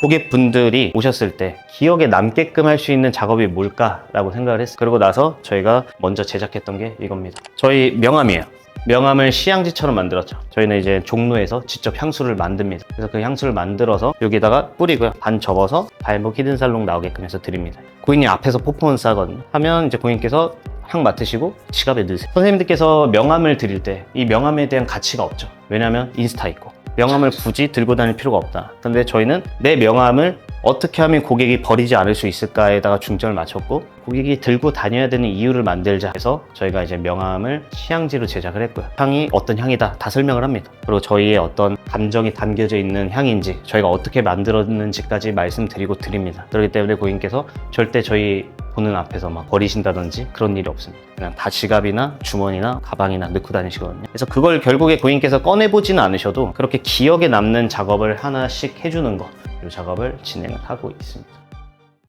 고객분들이 오셨을 때 기억에 남게끔 할 수 있는 작업이 뭘까라고 생각을 했어요. 그러고 나서 저희가 먼저 제작했던 게 이겁니다. 저희 명함이에요. 명함을 시향지처럼 만들었죠. 저희는 이제 종로에서 직접 향수를 만듭니다. 그래서 그 향수를 만들어서 여기다가 뿌리고요. 반 접어서 발목 히든살롱 나오게끔 해서 드립니다. 고객님 앞에서 퍼포먼스 하거든요. 하면 이제 고객님께서 향 맡으시고 지갑에 넣으세요. 선생님들께서 명함을 드릴 때 이 명함에 대한 가치가 없죠. 왜냐하면 인스타 있고 명함을 굳이 들고 다닐 필요가 없다. 근데 저희는 내 명함을 어떻게 하면 고객이 버리지 않을 수 있을까에다가 중점을 맞췄고 고객이 들고 다녀야 되는 이유를 만들자 해서 저희가 이제 명함을 시향지로 제작을 했고요. 향이 어떤 향이다 다 설명을 합니다. 그리고 저희의 어떤 감정이 담겨져 있는 향인지 저희가 어떻게 만들었는지까지 말씀드리고 드립니다. 그렇기 때문에 고객님께서 절대 저희 보는 앞에서 막 버리신다든지 그런 일이 없습니다. 그냥 다 지갑이나 주머니나 가방이나 넣고 다니시거든요. 그래서 그걸 결국에 고객님께서 꺼내보지는 않으셔도 그렇게 기억에 남는 작업을 하나씩 해주는 거, 이 작업을 진행을 하고 있습니다.